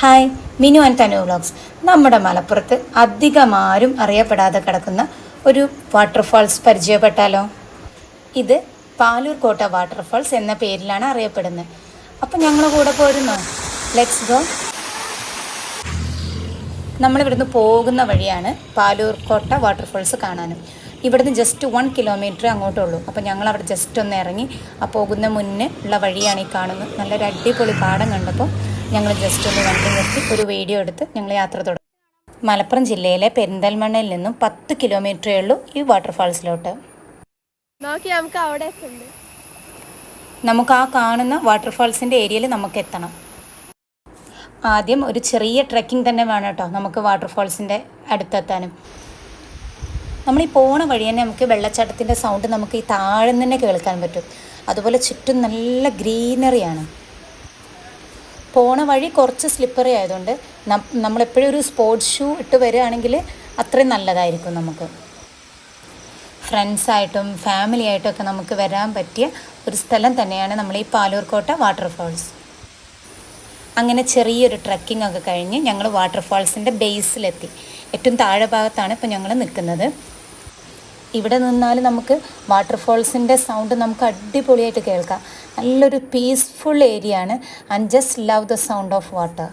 Hi Minu and Thanu vlogs. നമ്മുടെ മലപ്പുറത്ത് അധികം ആരും അറിയപ്പെടാതെ കിടക്കുന്ന ഒരു വാട്ടർഫാൾസ് പരിചയപ്പെട്ടാലോ? ഇത് പാലൂർ കോട്ട വാട്ടർഫാൾസ് എന്ന പേരിലാണ് അറിയപ്പെടുന്നത്. അപ്പം ഞങ്ങൾ കൂടെ പോരുന്നോ? ലെറ്റ്സ് ഗോ നമ്മളിവിടുന്ന് പോകുന്ന വഴിയാണ് പാലൂർ കോട്ട വാട്ടർഫാൾസ് കാണാനും. ഇവിടുന്ന് ജസ്റ്റ് വൺ കിലോമീറ്റർ അങ്ങോട്ടുള്ളൂ. അപ്പോൾ ഞങ്ങൾ അവിടെ ജസ്റ്റ് ഒന്ന് ഇറങ്ങി ആ പോകുന്ന മുന്നേ ഉള്ള വഴിയാണ് ഈ കാണുന്നത്. നല്ലൊരു അടിപൊളി പാടം കണ്ടപ്പോൾ ഞങ്ങൾ ജസ്റ്റ് ഒന്ന് വണ്ടി നിർത്തി ഒരു വീഡിയോ എടുത്ത് ഞങ്ങൾ യാത്ര തുടങ്ങി. മലപ്പുറം ജില്ലയിലെ പെരിന്തൽമണ്ണയിൽ നിന്നും പത്ത് കിലോമീറ്ററേ ഉള്ളൂ ഈ വാട്ടർഫാൾസിലോട്ട് നോക്കി നമുക്ക് അവിടെ നമുക്ക് ആ കാണുന്ന വാട്ടർഫാൾസിന്റെ ഏരിയയിൽ നമുക്ക് എത്തണം. ആദ്യം ഒരു ചെറിയ ട്രെക്കിംഗ് തന്നെ വേണം കേട്ടോ നമുക്ക് വാട്ടർഫാൾസിന്റെ അടുത്തെത്താനും. നമ്മൾ ഈ പോണ വഴി തന്നെ നമുക്ക് വെള്ളച്ചാട്ടത്തിന്റെ സൗണ്ട് നമുക്ക് ഈ താഴെ നിന്ന് തന്നെ കേൾക്കാൻ പറ്റും. അതുപോലെ ചുറ്റും നല്ല ഗ്രീനറിയാണ് പോണ വഴി കുറച്ച് സ്ലിപ്പറി ആയതുകൊണ്ട് നമ്മളെപ്പോഴും ഒരു സ്പോർട്സ് ഷൂ ഇട്ട് വരികയാണെങ്കിൽ അത്രയും നല്ലതായിരിക്കും നമുക്ക്. ഫ്രണ്ട്സായിട്ടും ഫാമിലി ആയിട്ടും ഒക്കെ നമുക്ക് വരാൻ പറ്റിയ ഒരു സ്ഥലം തന്നെയാണ് നമ്മൾ ഈ പാലൂർക്കോട്ട വാട്ടർഫാൾസ് അങ്ങനെ ചെറിയൊരു ട്രക്കിംഗ് ഒക്കെ കഴിഞ്ഞ് ഞങ്ങൾ വാട്ടർഫാൾസിന്റെ ബേസിലെത്തി ഏറ്റവും താഴെ ഭാഗത്താണ് ഇപ്പോൾ ഞങ്ങൾ നിൽക്കുന്നത് ഇവിടെ നിന്നാൽ നമുക്ക് വാട്ടർഫോൾസിന്റെ സൗണ്ട് നമുക്ക് അടിപൊളിയായിട്ട് കേൾക്കാം. നല്ലൊരു പീസ്ഫുൾ ഏരിയ ആണ്. And just love the sound of water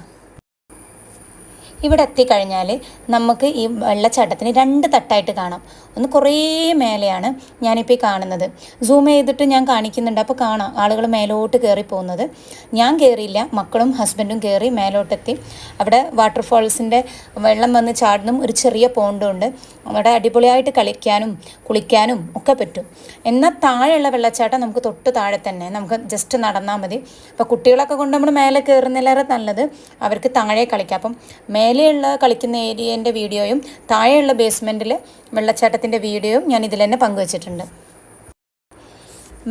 ഇവിടെ എത്തിക്കഴിഞ്ഞാൽ നമുക്ക് ഈ വെള്ളച്ചാട്ടത്തിന് രണ്ട് തട്ടായിട്ട് കാണാം. ഒന്ന് കുറേ മേലെയാണ് ഞാനിപ്പോൾ ഈ കാണുന്നത്. സൂം ചെയ്തിട്ട് ഞാൻ കാണിക്കുന്നുണ്ട്. അപ്പോൾ കാണാം ആളുകൾ മേലോട്ട് കയറി പോകുന്നത്. ഞാൻ കയറിയില്ല. മക്കളും ഹസ്ബൻഡും കയറി മേലോട്ടെത്തി. അവിടെ വാട്ടർഫാൾസിന്റെ വെള്ളം വന്ന് ചാടുന്നതും ഒരു ചെറിയ പോണ്ടും ഉണ്ട്. അവിടെ അടിപൊളിയായിട്ട് കളിക്കാനും കുളിക്കാനും ഒക്കെ പറ്റും. എന്നാൽ താഴെയുള്ള വെള്ളച്ചാട്ടം നമുക്ക് തൊട്ട് താഴെ തന്നെ. നമുക്ക് ജസ്റ്റ് നടന്നാൽ മതി. അപ്പോൾ കുട്ടികളൊക്കെ കൊണ്ട് നമ്മൾ മേലെ കയറുന്നില്ലേറെ നല്ലത് അവർക്ക് താഴെ കളിക്കാം. അപ്പം മേലെയുള്ള കളിക്കുന്ന ഏരിയേന്റെ വീഡിയോയും താഴെയുള്ള ബേസ്മെന്റിൽ വെള്ളച്ചാട്ടത്തിന്റെ വീഡിയോയും ഞാൻ ഇതിൽ തന്നെ പങ്കുവച്ചിട്ടുണ്ട്.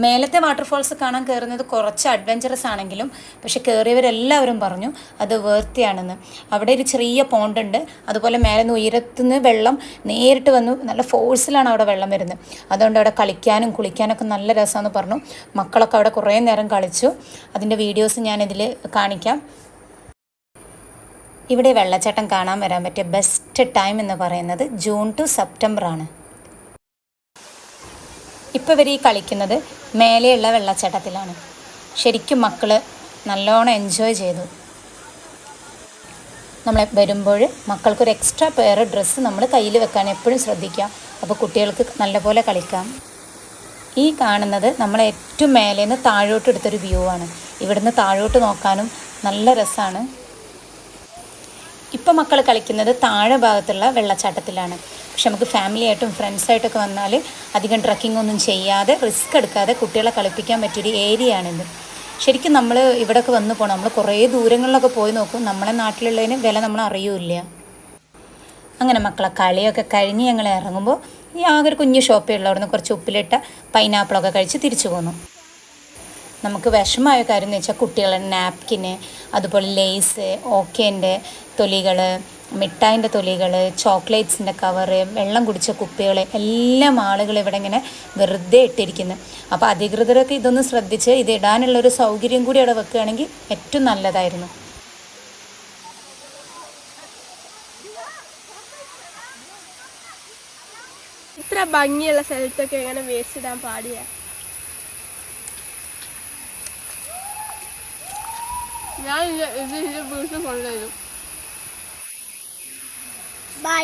മേലത്തെ വാട്ടർഫോൾസ് കാണാൻ കയറുന്നത് കുറച്ച് അഡ്വഞ്ചറസ് ആണെങ്കിലും പക്ഷെ കയറിയവരെല്ലാവരും പറഞ്ഞു അത് വേർത്തിയാണെന്ന് അവിടെ ഒരു ചെറിയ പോണ്ടുണ്ട് അതുപോലെ മേലെ നിന്ന് ഉയരത്തുനിന്ന് വെള്ളം നേരിട്ട് വന്നു. നല്ല ഫോഴ്സിലാണ് അവിടെ വെള്ളം വരുന്നത്. അതുകൊണ്ട് അവിടെ കളിക്കാനും കുളിക്കാനൊക്കെ നല്ല രസമാണെന്ന് പറഞ്ഞു. മക്കളൊക്കെ അവിടെ കുറേ നേരം കളിച്ചു. അതിന്റെ വീഡിയോസ് ഞാനിതിൽ കാണിക്കാം. ഇവിടെ വെള്ളച്ചാട്ടം കാണാൻ വരാൻ പറ്റിയ ബെസ്റ്റ് ടൈം എന്ന് പറയുന്നത് ജൂൺ ടു സെപ്റ്റംബർ ആണ്. ഇപ്പോൾ ഇവർ ഈ കളിക്കുന്നത് മേലെയുള്ള വെള്ളച്ചാട്ടത്തിലാണ്. ശരിക്കും മക്കൾ നല്ലോണം എൻജോയ് ചെയ്തു. നമ്മൾ വരുമ്പോൾ മക്കൾക്കൊരു എക്സ്ട്രാ പെയർ ഡ്രസ്സ് നമ്മൾ കയ്യിൽ വെക്കാൻ എപ്പോഴും ശ്രദ്ധിക്കുക അപ്പോൾ കുട്ടികൾക്ക് നല്ലപോലെ കളിക്കാം. ഈ കാണുന്നത് നമ്മൾ ഏറ്റവും മേലേന്ന് താഴോട്ട് എടുത്തൊരു വ്യൂ ആണ്. ഇവിടുന്ന് താഴോട്ട് നോക്കാനും നല്ല രസമാണ് ഇപ്പം മക്കൾ കളിക്കുന്നത് താഴെ ഭാഗത്തുള്ള വെള്ളച്ചാട്ടത്തിലാണ്. പക്ഷെ നമുക്ക് ഫാമിലി ആയിട്ടും ഫ്രണ്ട്സായിട്ടൊക്കെ വന്നാൽ അധികം ട്രക്കിംഗ് ഒന്നും ചെയ്യാതെ റിസ്ക് എടുക്കാതെ കുട്ടികളെ കളിപ്പിക്കാൻ പറ്റിയൊരു ഏരിയ ആണിത്. ശരിക്കും നമ്മൾ ഇവിടെയൊക്കെ വന്ന് പോകണം നമ്മൾ കുറേ ദൂരങ്ങളിലൊക്കെ പോയി നോക്കും. നമ്മളെ നാട്ടിലുള്ളതിന് വില നമ്മൾ അറിയൂല അങ്ങനെ മക്കളെ കളിയൊക്കെ കഴിഞ്ഞ് ഞങ്ങൾ ഇറങ്ങുമ്പോൾ ഈ ആകെ ഒരു കുഞ്ഞു ഷോപ്പേ ഉള്ളൂ. കുറച്ച് ഉപ്പിലിട്ട പൈനാപ്പിളൊക്കെ കഴിച്ച് തിരിച്ചു പോന്നു. നമുക്ക് വിഷമമായ കാര്യം എന്ന് വെച്ചാൽ കുട്ടികളുടെ നാപ്കിന് അതുപോലെ ലേസ് ഓക്കേന്റെ തൊലികൾ മിഠായിന്റെ തൊലികൾ ചോക്ലേറ്റ്സിന്റെ കവറ് വെള്ളം കുടിച്ച കുപ്പികൾ എല്ലാം ആളുകൾ ഇവിടെ ഇങ്ങനെ വെറുതെ ഇട്ടിരിക്കുന്നു. അപ്പോൾ അധികൃതരൊക്കെ ഇതൊന്ന് ശ്രദ്ധിച്ച് ഇത് ഇടാനുള്ളൊരു സൗകര്യം കൂടി അവിടെ വെക്കുകയാണെങ്കിൽ ഏറ്റവും നല്ലതായിരുന്നു. ഇത്ര ഭംഗിയുള്ള സ്ഥലത്തൊക്കെ എങ്ങനെ വേസ്റ്റ് ഇടാൻ പാടിയ? ഞാൻ ഇത് ഇത് ഇത് വീട്ടിൽ കൊണ്ടുവരും ബൈ